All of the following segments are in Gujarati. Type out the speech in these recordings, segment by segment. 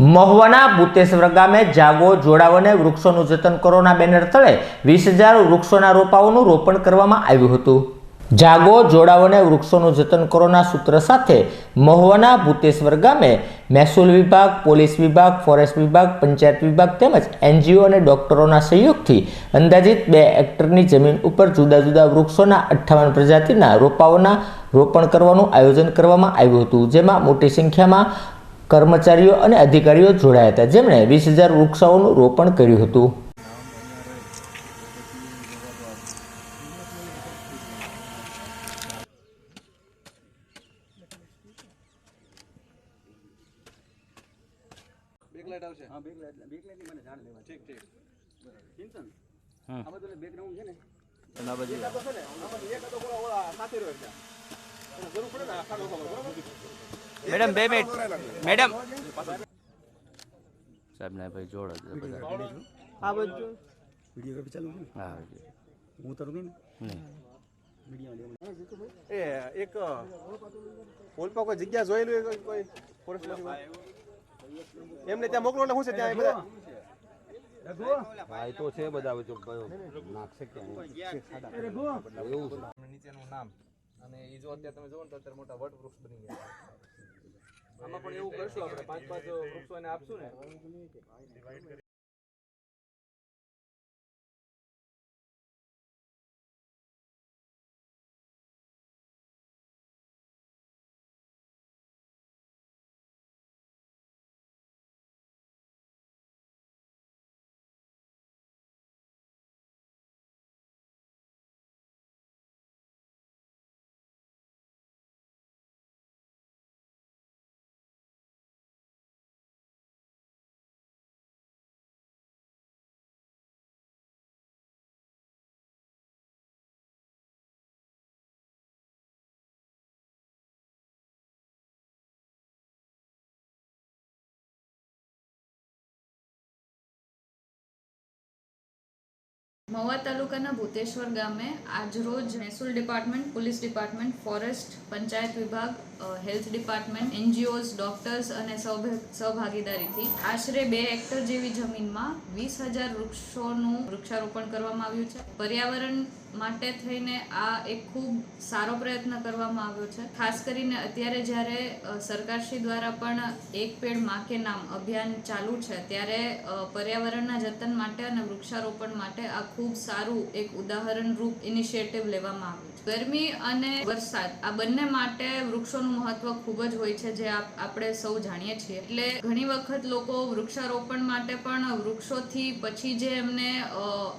મહુવાના ભૂતેશ્વર ગામે જાગો જોડાવોને વૃક્ષોનું જતન કરોના બેનર તળે વીસ હજાર વૃક્ષોના રોપાઓનું રોપણ કરવામાં આવ્યું હતું. જાગો જોડાવોને વૃક્ષોનું જતન કરોના સૂત્ર સાથે મહુવાના ભૂતેશ્વર ગામે મહેસૂલ વિભાગ, પોલીસ વિભાગ, ફોરેસ્ટ વિભાગ, પંચાયત વિભાગ તેમજ એનજીઓ અને ડોક્ટરોના સહયોગથી અંદાજિત બે હેક્ટરની જમીન ઉપર જુદા જુદા વૃક્ષોના અઠ્ઠાવન પ્રજાતિના રોપાઓના રોપણ કરવાનું આયોજન કરવામાં આવ્યું હતું, જેમાં મોટી સંખ્યામાં કર્મચારીઓ અને અધિકારીઓ જોડાયા હતા. જેમણે વીસ હજાર વૃક્ષાઓનું રોપણ કર્યું હતું. બેકગ્રાઉન્ડ છે ને મેડમ બે મિનિટ. મેડમ. સાહેબ ના ભાઈ જોડો આ બધું. વિડિયો ચાલુ છે હા હું નહીં એ એક પોલ પર કોઈ જગ્યા જોયેલું હોય કોઈ- એમને ત્યાં મોકલો ને શું છે ત્યાં બધા? તો છે બધા નાખશે નીચેનું નામ. અને એ જો અત્યારે તમે જોવો ને તો અત્યારે મોટા વટ વૃક્ષ બની ગયા આમાં પણ એવું કરશું આપણે? પાંચ પાંચ વૃક્ષો એને આપશું ને? મહુવા તાલુકાના ભૂતેશ્વર ગામે આજરોજ મહેસૂલ department police department forest panchayat વિભાગ હેલ્થ ડિપાર્ટમેન્ટ, એનજીઓઝ, ડોક્ટર્સ અને સહભાગીદારીથી આશરે બે હેક્ટર જેવી જમીનમાં વીસ હજાર વૃક્ષોનું વૃક્ષારોપણ કરવામાં આવ્યું છે. પર્યાવરણ માટે થઈને આ એક ખૂબ સારો પ્રયત્ન કરવામાં આવ્યો છે. ખાસ કરીને અત્યારે જ્યારે સરકારશ્રી દ્વારા પણ એક પેડમાં કે નામ અભિયાન ચાલુ છે, ત્યારે પર્યાવરણના જતન માટે અને વૃક્ષારોપણ માટે આ ખૂબ સારું એક ઉદાહરણ રૂપ ઇનિશિયેટિવ લેવામાં આવ્યું છે. ગરમી અને વરસાદ આ બંને માટે વૃક્ષોનું મહત્વ ખૂબ જ હોય છે જે આપ- આપણે સૌ જાણીએ છીએ. એટલે ઘણી વખત લોકો વૃક્ષારોપણ માટે પણ વૃક્ષોથી પછી જે એમને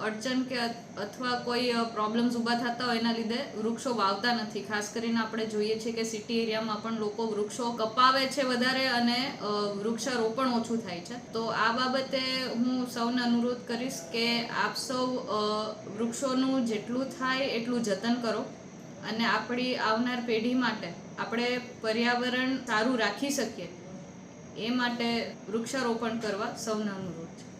અડચણ કે અથવા કોઈ પ્રોબ્લેમ્સ ઊભા થતા હોય એના લીધે વૃક્ષો વાવતા નથી. ખાસ કરીને આપણે જોઈએ છીએ કે સિટી એરિયામાં પણ લોકો વૃક્ષો કપાવે છે વધારે અને વૃક્ષારોપણ ઓછું થાય છે. તો આ બાબતે હું સૌને અનુરોધ કરીશ કે આપ સૌ વૃક્ષોનું જેટલું થાય એટલું જતન કરો. અને આપણી આવનાર પેઢી માટે આપણે પર્યાવરણ સારું રાખી શકીએ. એ માટે વૃક્ષારોપણ કરવા સૌને અનુરોધ